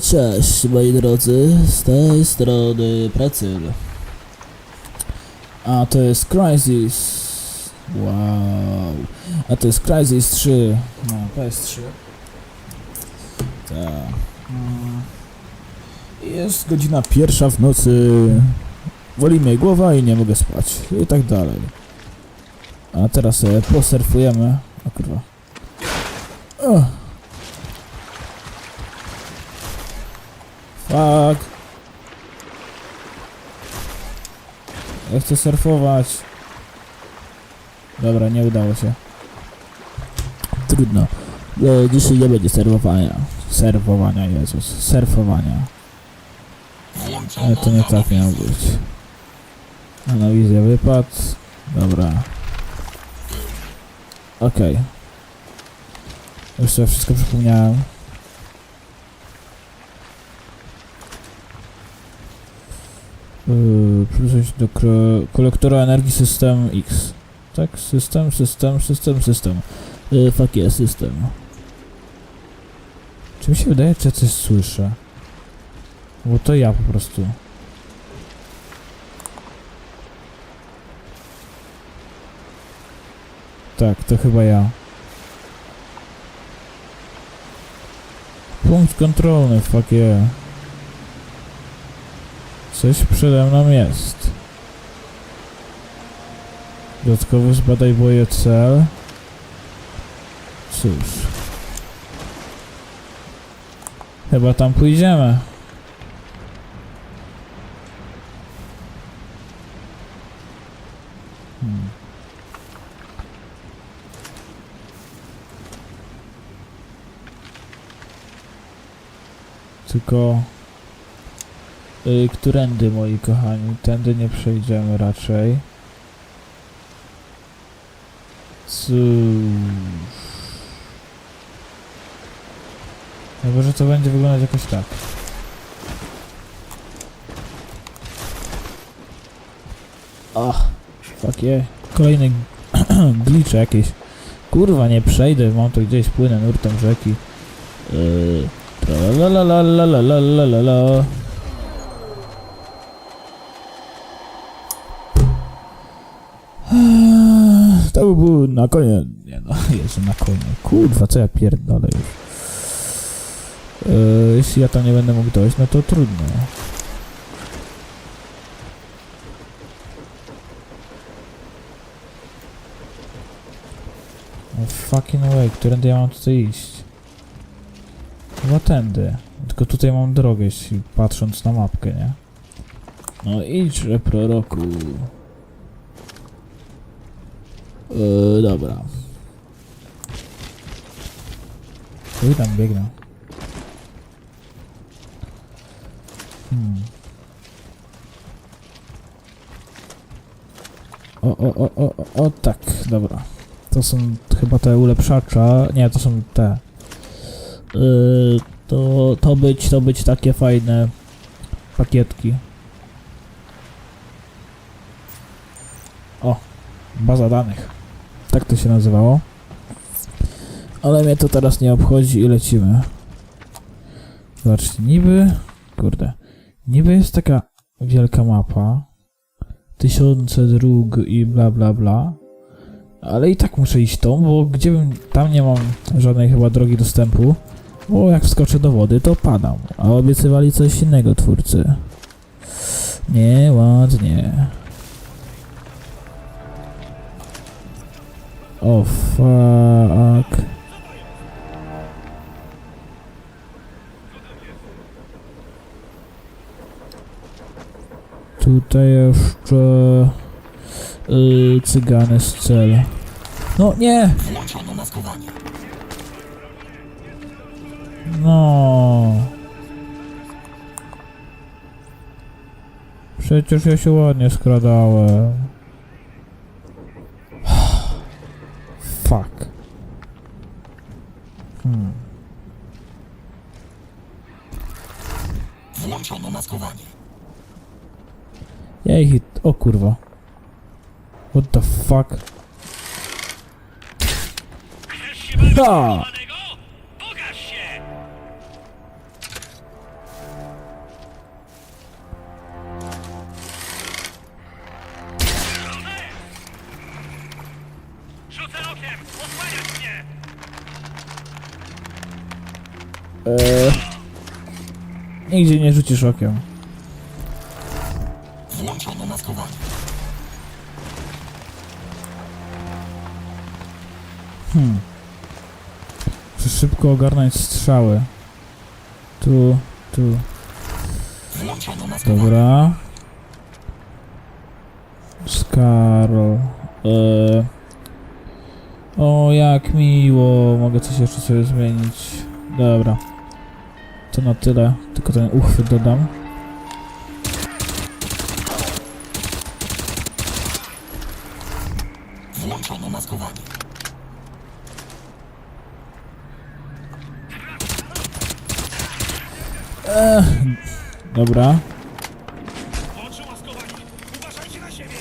Cześć moi drodzy, z tej strony Precyl. A to jest Crisis. Wow. A to jest Crisis 3. No, PS3. Tak. Jest godzina pierwsza w nocy. Woli mnie głowa i nie mogę spać. I tak dalej. A teraz sobie posurfujemy. O kurwa. Ugh. Fuck. Ja chcę surfować. Dobra, nie udało się. Trudno. E, Dzisiaj nie będzie serwowania. Serwowania, Jezus. Surfowania. Ale to nie tak miało być. Analizja wypad. Dobra. Okej. Już sobie wszystko przypomniałem. Yy, do kolektora energii system X. Tak? System, system, system, system. Yy, fuck yeah, system. Czy mi się wydaje, czy ja coś słyszę? Bo to ja po prostu. Tak, to chyba ja. Punkt kontrolny, fuck yeah. Coś przede mną jest. Dodatkowo zbadaj boje cel. Cóż. Chyba tam pójdziemy. Tylko... Y, którędy, moi kochani? Tędy nie przejdziemy raczej. Cóż... Chyba, że to będzie wyglądać jakoś tak. Ach, fuck yeah. Kolejny glitch jakieś. Kurwa, nie przejdę, mam to gdzieś, płynę nurtem rzeki. Yy, Tralalalalalalalalalala. To by było na koniec. Nie no, jest na koniec. Kurwa, co ja pierdolę już. E, jeśli ja tam nie będę mógł dojść, no to trudno. No fucking way, którędy ja mam tutaj iść? Chyba tędy. Tylko tutaj mam drogę, jeśli patrząc na mapkę, nie? No idźże proroku. Yy, dobra. Uj, tam. Hmm. O, o, o, o, o, o, tak, dobra. To są chyba te ulepszacza. Nie, to są te. Yy, to, to być, to być takie fajne pakietki. O, baza danych. Tak to się nazywało. Ale mnie to teraz nie obchodzi i lecimy. Zobaczcie, niby... Kurde. Niby jest taka wielka mapa. Tysiące dróg i bla bla bla. Ale i tak muszę iść tą, bo gdzie bym... Tam nie mam żadnej chyba drogi dostępu. Bo jak wskoczę do wody, to padam. A obiecywali coś innego twórcy. Nieładnie. O fuck. Tutaj jeszcze yy, cygany z cel. No nie! Włączono maskowanie. No. Przecież ja się ładnie skradałem. Fuck. Hmm. Włączono maskowanie. Ja ich... O kurwa. What the fuck? Ha! Rzucę okiem! Osłaniać mnie! Eee, nigdzie nie rzucisz okiem. Włączono maskowanie. Muszę szybko ogarnąć strzały. Tu, tu. Włączono maskowanie. Dobra. Skarol. Eee. O, jak miło. Mogę coś jeszcze sobie zmienić. Dobra. To na tyle. Tylko ten uchwyt dodam. Włączono maskowanie. Dobra. Włączył maskowanie! Uważajcie na siebie!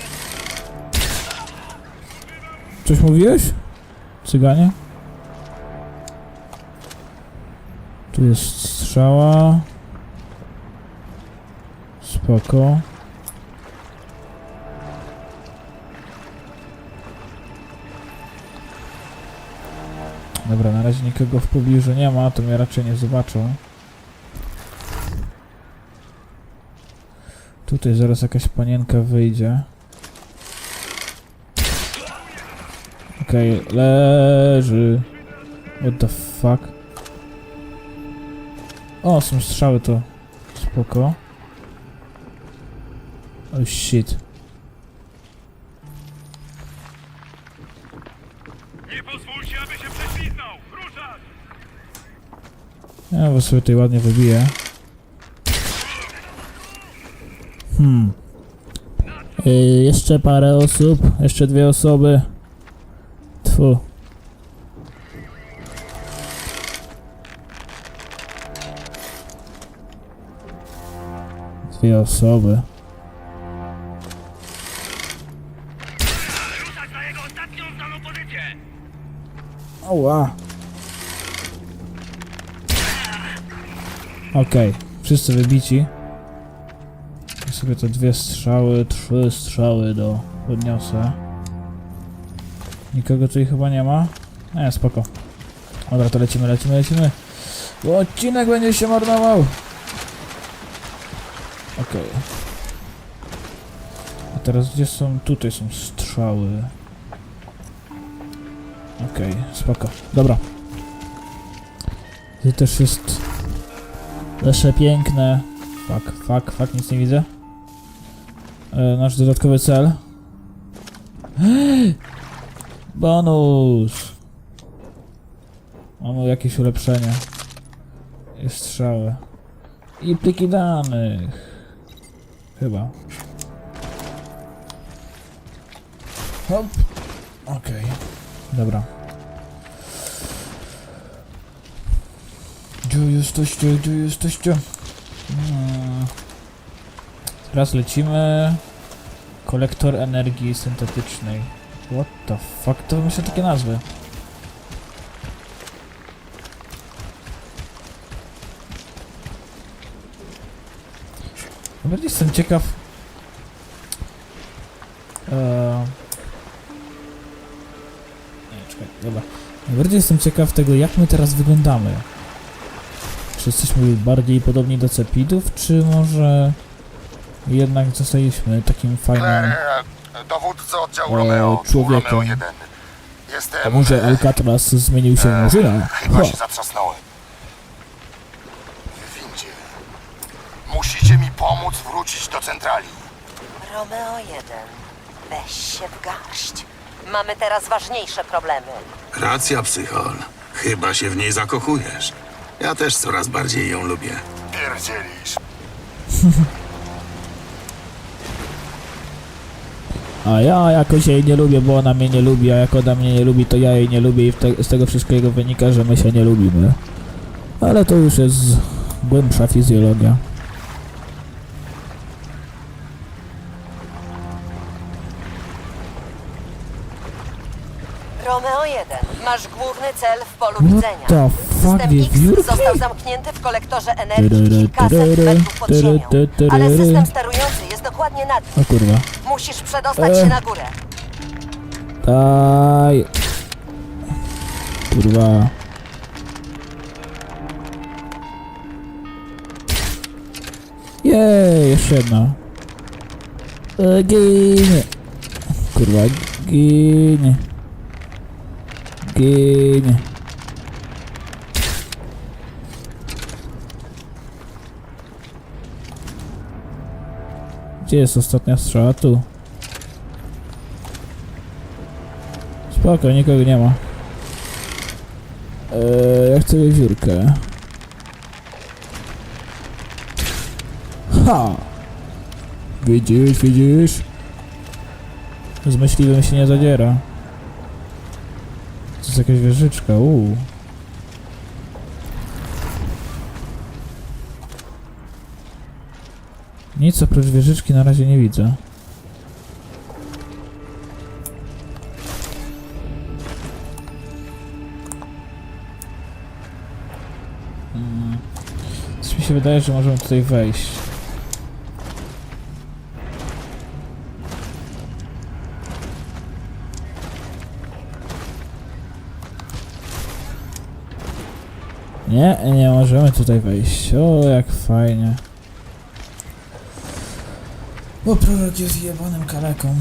Coś mówiłeś? Cyganie? Tu jest strzała. Spoko. Dobra, na razie nikogo w pobliżu nie ma, to mnie raczej nie zobaczą. Tutaj zaraz jakaś panienka wyjdzie. Okej, leży. What the fuck? O, są strzały to. Spoko. Oh shit. Nie pozwólcie, aby się prześliznął! Ruszać! Ja was sobie tutaj ładnie wybiję. Hmm. Y, jeszcze parę osób. Jeszcze dwie osoby. Dwie osoby. Na jego ostatnią znaną pozycję! Oła. Okej, wszyscy wybici. I sobie te dwie strzały, trzy strzały do podniosę. Nikogo tutaj chyba nie ma? Nie, spoko. Dobra, to lecimy, lecimy, lecimy. Bo odcinek będzie się marnował. Okej. A teraz gdzie są? Tutaj są strzały. Okej, spoko. Dobra. Tu też jest nasze piękne. Fuck, fuck, fuck, nic nie widzę. E, nasz dodatkowy cel. Bonus! Mamy jakieś ulepszenie. I strzały. I pliki danych. Chyba. Hop. Okej. Dobra. Gdzie jesteście? Gdzie jesteście? Hmm. Teraz lecimy. Kolektor energii syntetycznej. What the fuck? To myślę takie nazwy. Bardziej jestem ciekaw. Eee... Nie, czekaj, dobra. Najbardziej jestem ciekaw tego, jak my teraz wyglądamy. Czy jesteśmy bardziej podobni do cepidów, czy może jednak zostaliśmy takim fajnym... E, Dowódco oddziału E, Romeo, tu człowiekiem. Romeo 1. Jestem... A może Alcatraz zmienił się w murzyna? Chyba się zatrzasnąłem. W windzie. Musicie mi pomóc wrócić do centrali. Romeo 1, weź się w garść. Mamy teraz ważniejsze problemy. Racja, psychol. Chyba się w niej zakochujesz. Ja też coraz bardziej ją lubię. Pierdzielisz. A ja jakoś jej nie lubię, bo ona mnie nie lubi, a jak ona mnie nie lubi, to ja jej nie lubię i te, z tego wszystkiego wynika, że my się nie lubimy. Ale to już jest głębsza fizjologia. Romeo 1, masz główny cel w polu What widzenia. the fuck, System X został zamknięty w kolektorze energii kilkaset metrów pod ziemią, ale system sterujący dokładnie nad nim. O kurwa. Musisz przedostać E. się na górę. Daj. Kurwa. Jej, jeszcze jedna. E, Ginie. Kurwa, ginie. Ginie. Gdzie jest ostatnia strzała? Tu. Spoko, nikogo nie ma. Eee, ja chcę wiewiórkę. Ha! Widzisz, widzisz? Z myśliwym się nie zadziera. To jest jakaś wieżyczka, uuu. Nic oprócz wieżyczki na razie nie widzę. Coś mi się wydaje, że możemy tutaj wejść. Nie, nie możemy tutaj wejść. O, jak fajnie. Bo prorok jest jebanym kaleką.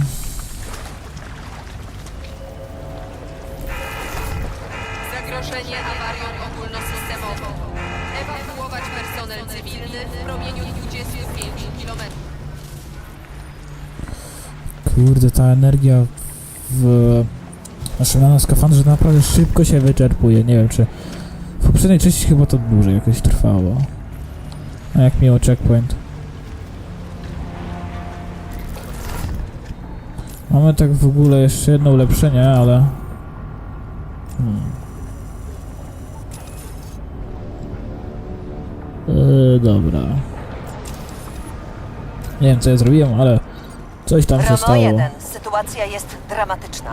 Zagrożenie awarią ogólnosystemową. Ewakuować personel cywilny w promieniu 25 km. Kurde, ta energia w naszym nanoskafandrze naprawdę szybko się wyczerpuje. Nie wiem, czy w poprzedniej części chyba to dłużej jakoś trwało. A jak miło checkpoint. Mamy tak w ogóle jeszcze jedno ulepszenie, ale... Hmm. Yy, dobra. Nie wiem co ja zrobiłem, ale coś tam się stało. 1, sytuacja jest dramatyczna.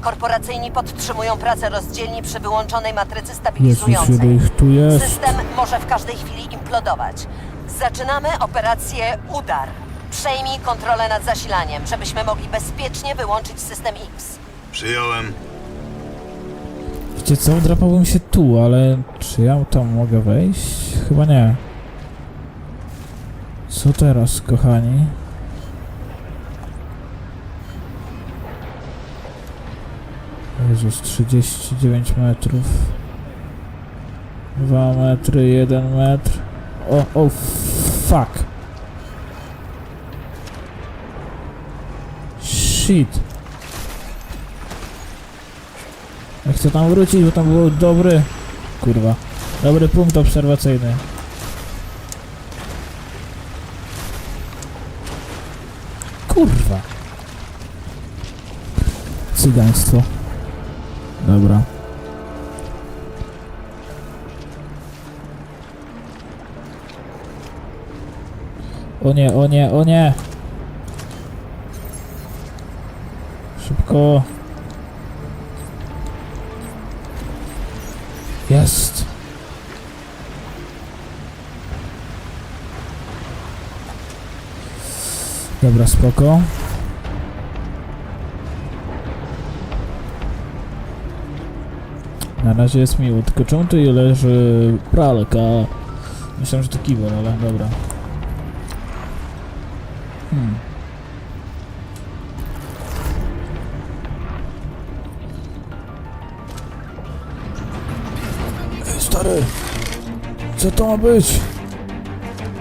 Korporacyjni podtrzymują pracę rozdzielni przy wyłączonej matrycy Jezus, stabilizującej. ich tu jest. System może w każdej chwili implodować. Zaczynamy operację Udar. Przejmij kontrolę nad zasilaniem, żebyśmy mogli bezpiecznie wyłączyć system X. Przyjąłem. Wiecie co, drapałbym się tu, ale czy ja tam mogę wejść? Chyba nie. Co teraz, kochani? Jezus, 39 metrów. 2 metry, 1 metr. O, o, fuck. Shit. Ja chcę tam wrócić, bo tam był dobry... Kurwa. Dobry punkt obserwacyjny. Kurwa. Cygaństwo. Dobra. O nie, o nie, o nie! Szybko. Jest. Dobra, spoko. Na razie jest miło, tylko czemu tu leży pralka? Myślałem, że to kibel, ale dobra. Hmm. Co to ma być?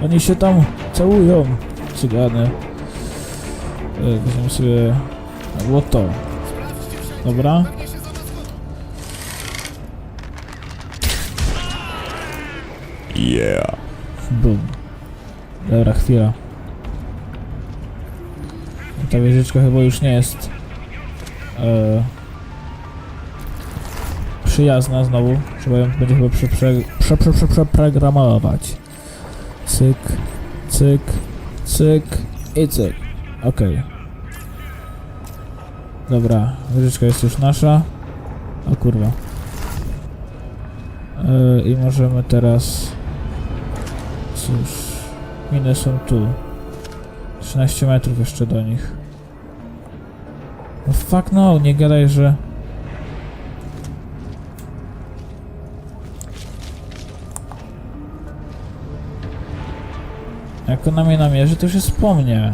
Oni się tam całują, cygany. E, Weźmiemy sobie łoto. Dobra. Yeah. Bum. Dobra, chwila. Ta wieżyczka chyba już nie jest e, przyjazna znowu. Trzeba ją będzie chyba prze, prze, prze, prze, przeprogramować. Cyk, cyk, cyk i cyk. Okej. Dobra, wieżyczka jest już nasza. O kurwa. Yy, I możemy teraz... Cóż... Miny są tu. 13 metrów jeszcze do nich. No fuck no, nie gadaj, że... Jak ona mnie namierzy, to już jest po mnie.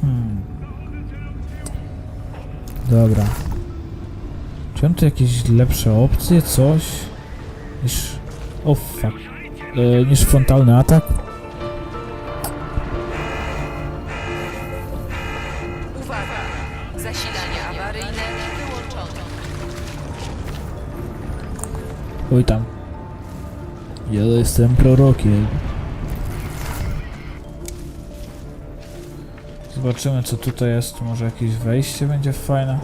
Hmm. Dobra. Czy mam tu jakieś lepsze opcje, coś? Niż... O fuck. E, niż frontalny atak? Uwaga! Zasilanie awaryjne wyłączone. Oj tam. Ja jestem prorokiem. Zobaczymy co tutaj jest. Może jakieś wejście będzie fajne.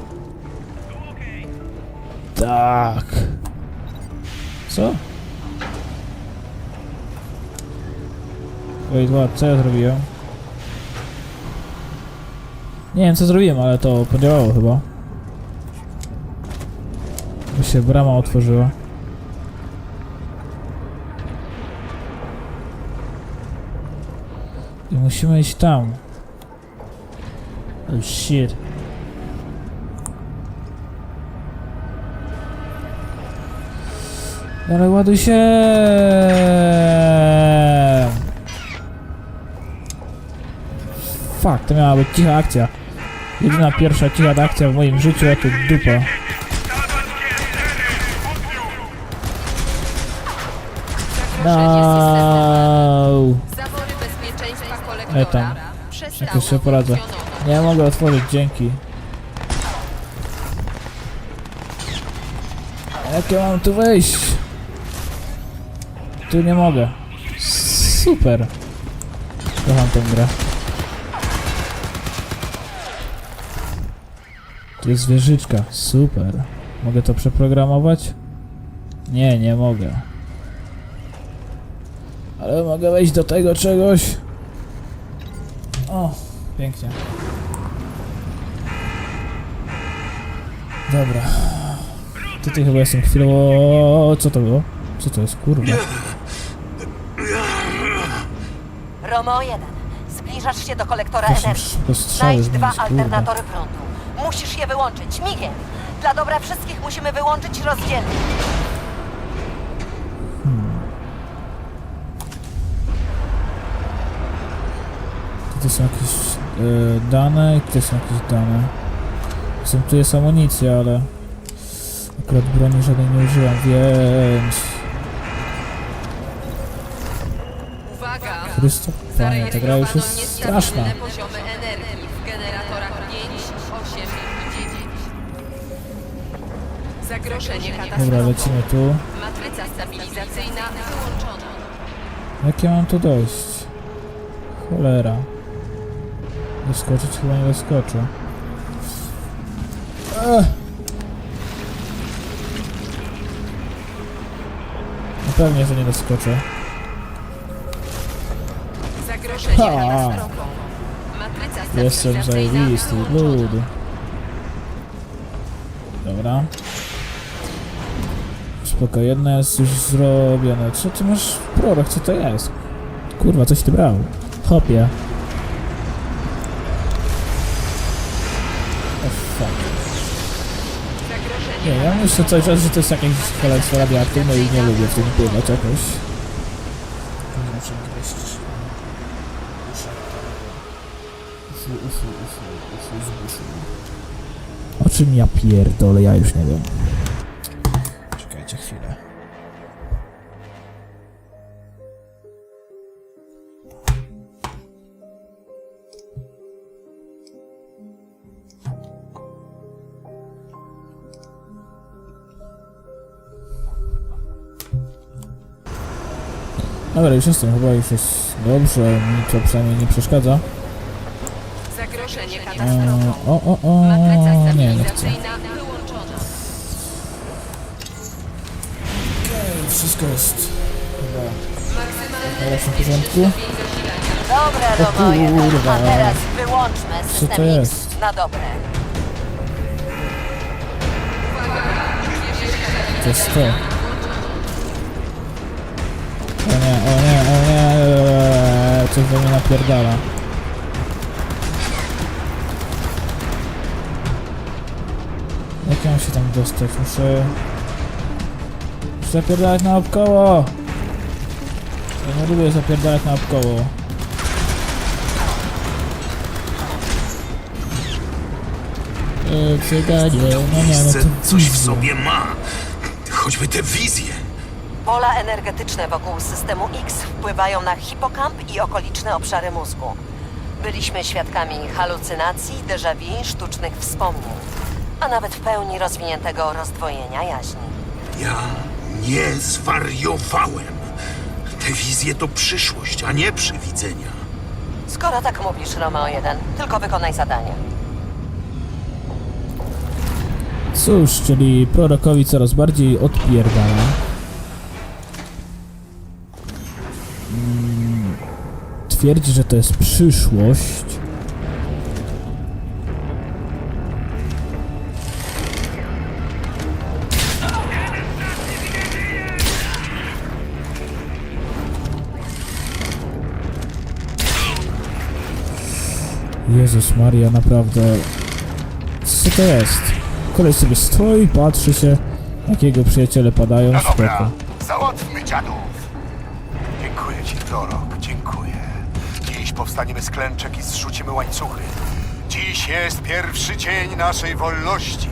Tak. Co? Wait, what? Co ja zrobiłem? Nie wiem co zrobiłem, ale to podziałało chyba. By się brama otworzyła. Musimy iść tam. Oh shit. Ale ładuj się! Fuck, to miała być cicha akcja. Jedyna pierwsza cicha akcja w moim życiu, a tu dupa. No. Zawory bezpieczeństwa E, kolektora tam. przestały Jakoś sobie poradzę. Nie mogę otworzyć, dzięki. Jak ja mam tu wejść? Tu nie mogę. Super. Kocham tę grę. Tu jest wieżyczka. Super. Mogę to przeprogramować? Nie, nie mogę. Ale mogę wejść do tego czegoś. O, pięknie. Dobra. Tutaj chyba jestem chwilowo... Co to było? Co to jest, kurwa? Romo 1. Zbliżasz się do kolektora Proszę, energii. Znajdź dwa zmienić, kurwa. alternatory prądu. Musisz je wyłączyć. Migiem. Dla dobra wszystkich musimy wyłączyć rozdzielnie. Są jakieś e, dane i tutaj są jakieś dane. Są, tu jest amunicja, ale... Akurat broni żadnej nie użyłam, więc... Uwaga! Chrysto, panie, ta gra już jest straszna. niestabilne poziomy energii w generatorach 5, 8 i 9. Zagrożenie Dobra, katastrofą. lecimy tu. Matryca stabilizacyjna wyłączona. Jak ja mam tu dojść? Cholera. Doskoczyć chyba nie doskoczę. Ech. No pewnie, że nie doskoczę. Zagrożenie Ha! katastrofą. Matryca Jestem stabilizacyjna zajebisty, wyłączona. lud. Dobra. Spoko, jedno jest już zrobione. Co ty masz? Prorok, co to jest? Kurwa, coś ty brał. Hopie. Nie, ja myślę cały czas, że to jest jakieś szaleństwo radioaktywne i nie lubię w tym pływać jakoś. Muszę gryźć. Ufu, ufu, ufu, ufu, z buszu. O czym ja pierdolę, ja już nie wiem. Dobra, już jestem, chyba już jest dobrze, mi to przynajmniej nie przeszkadza. Zagrożenie e, katastrofą. O, o, o, nie, nie chcę. Wszystko jest chyba teraz w porządku. Dobra, O Romoje, kurwa. a teraz wyłączmy Co to jest? na dobre. To jest to. O nie, o nie, o nie, coś we mnie napierdala. Jak ja mam się tam dostać? Muszę... Muszę zapierdalać naokoło! Ja nie lubię zapierdalać naokoło. Eee, Przeganie, no nie, no to coś w sobie ma. Choćby te wizje. Pola energetyczne wokół systemu X wpływają na hipokamp i okoliczne obszary mózgu. Byliśmy świadkami halucynacji, déjà vu, sztucznych wspomnień, a nawet w pełni rozwiniętego rozdwojenia jaźni. Ja nie zwariowałem. Te wizje to przyszłość, a nie przywidzenia. Skoro tak mówisz, Romeo 1, tylko wykonaj zadanie. Cóż, czyli prorokowi coraz bardziej odpierdala. Twierdzi, że to jest przyszłość. Jezus Maria, naprawdę. Co to jest? Koleś sobie stoi, patrzy się, jak jego przyjaciele padają, No. Dziś powstaniemy z klęczek i zrzucimy łańcuchy. Dziś jest pierwszy dzień naszej wolności.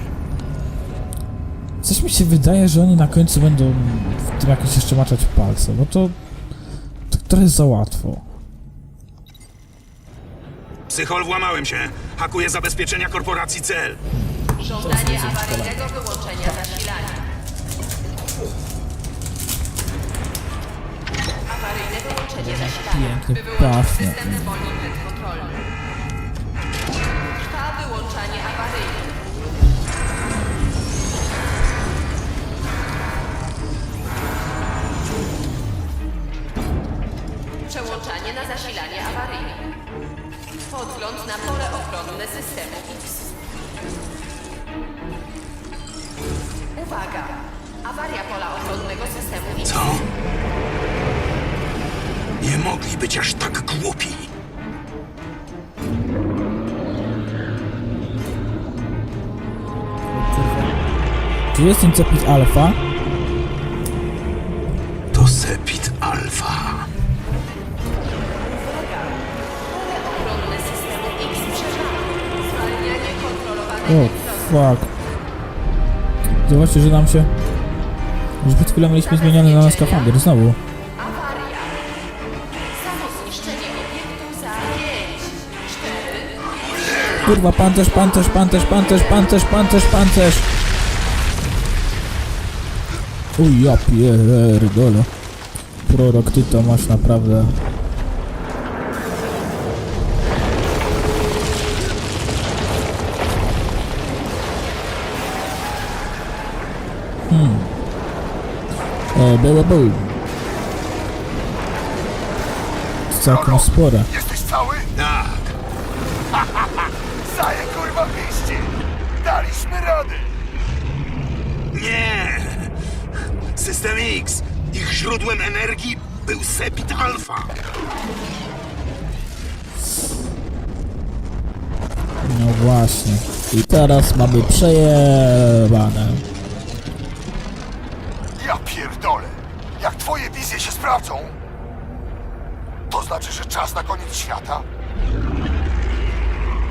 Coś mi się wydaje, że oni na końcu będą w tym jakoś jeszcze maczać palce, bo to... To trochę za łatwo. Psychol, włamałem się. Hakuję zabezpieczenia korporacji cel. Żądanie awaryjnego wyłączenia zasilania. Zasilania. Pięknie By wyłączyć pachnie. system zwolnień kontrolny. Trwa wyłączanie awaryjne. Przełączanie na zasilanie awaryjne. Podgląd na pole ochronne systemu X. Uwaga! Awaria pola ochronnego systemu X. Co? Nie mogli być aż tak głupi. Czy jest ten cepit alfa? To Sepit Alfa. Ochronne systemu X przeżarło. Zwalnianie O, fuck. Zobaczcie, że nam się... Już przed chwilą mieliśmy zmieniony na skafander, znowu. Kurwa, pancerz, pancerz, pancerz, pancerz, pancerz, pancerz, pancerz. Uj, ja pierdolę. Prorok, ty to masz naprawdę... Hmm. E, było, było. Całkiem spore. Jesteś cały? Radę! Nie! System X. Ich źródłem energii był Sepit Alfa. No właśnie. I teraz mamy przejebane. Ja pierdolę! Jak twoje wizje się sprawdzą, to znaczy, że czas na koniec świata?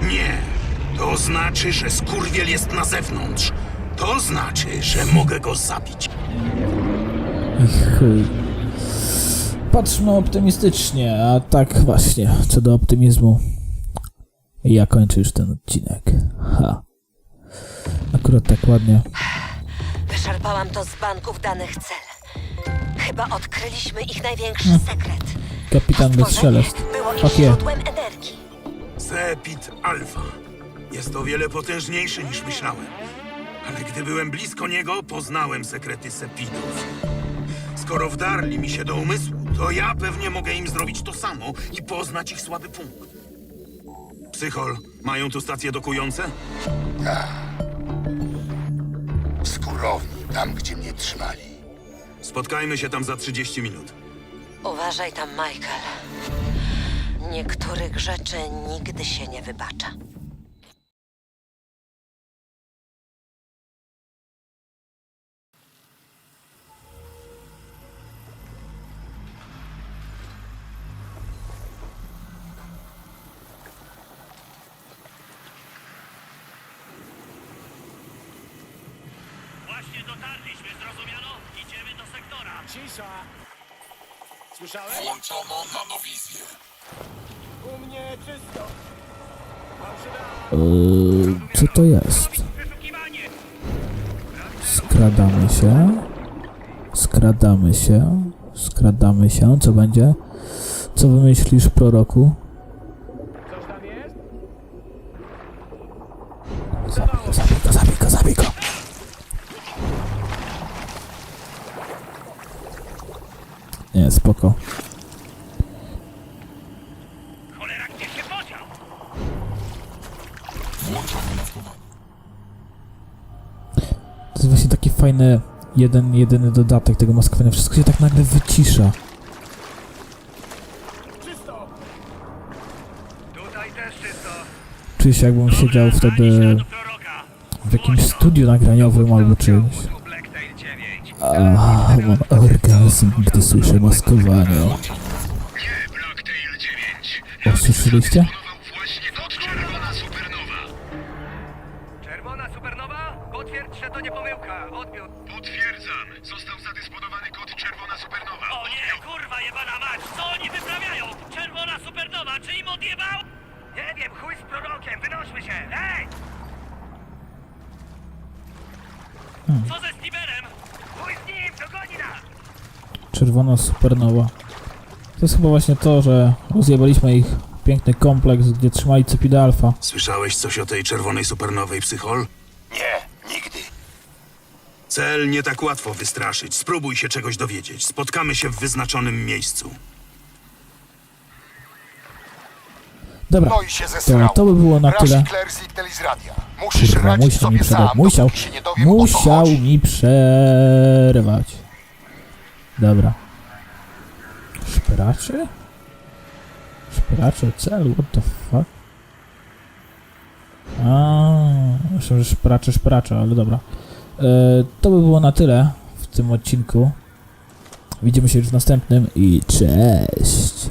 Nie. To znaczy, że skurwiel jest na zewnątrz. To znaczy, że mogę go zabić. Chuj. Patrzmy optymistycznie, a tak właśnie, co do optymizmu. Ja kończę już ten odcinek. Ha. Akurat tak ładnie. Wyszarpałam to z banków danych cel. Chyba odkryliśmy ich największy Hmm. sekret. Kapitan Bezszelest. Stworzenie było ich źródłem energii. Sepit Alfa. Jest o wiele potężniejszy niż myślałem. Ale gdy byłem blisko niego, poznałem sekrety Sepidów. Skoro wdarli mi się do umysłu, to ja pewnie mogę im zrobić to samo i poznać ich słaby punkt. Psychol, mają tu stacje dokujące? Skurowni, tam gdzie mnie trzymali. Spotkajmy się tam za 30 minut. Uważaj tam, Michael. Niektórych rzeczy nigdy się nie wybacza. Dotarliśmy, zrozumiano? Idziemy do sektora. Włączono nanowizję. Yy, co to jest? Wyszukiwanie! Skradamy się. Skradamy się. Skradamy się. Co będzie? Co wymyślisz, proroku? Zabij go, zabij go, zabij go, zabij go. Nie, spoko. Cholera, gdzie się podział? Włączono maskowanie. To jest właśnie taki fajny, jeden, jedyny dodatek tego maskowania. Wszystko się tak nagle wycisza. Czuję się jakbym siedział wtedy w jakimś studiu nagraniowym albo czymś. Tu Blacktail 9. Ah, mam orgazm, gdy słyszę maskowanie. Nie, Co ze? Chuj z nim, dogoni nas! Czerwona supernowa. To jest chyba właśnie to, że rozjebaliśmy ich piękny kompleks, gdzie trzymali Cepida Alpha. Słyszałeś coś o tej czerwonej supernowej, psychol? Nie, nigdy. Cel nie tak łatwo wystraszyć. Spróbuj się czegoś dowiedzieć. Spotkamy się w wyznaczonym miejscu. Dobra, No i się to, zesrało. to by było na tyle. Rashi Claire zniknęli z radia. Musisz Kurwa, radzić musiał mi sobie przerwać. Musiał, dopóki się nie dowiem, o co musiał chodzi. mi przerwać. Dobra. Szperaczy? Szperaczy cel, what the fuck? A, myślę, że szperacze, szperacze, ale dobra. E, to by było na tyle w tym odcinku. Widzimy się już w następnym i cześć!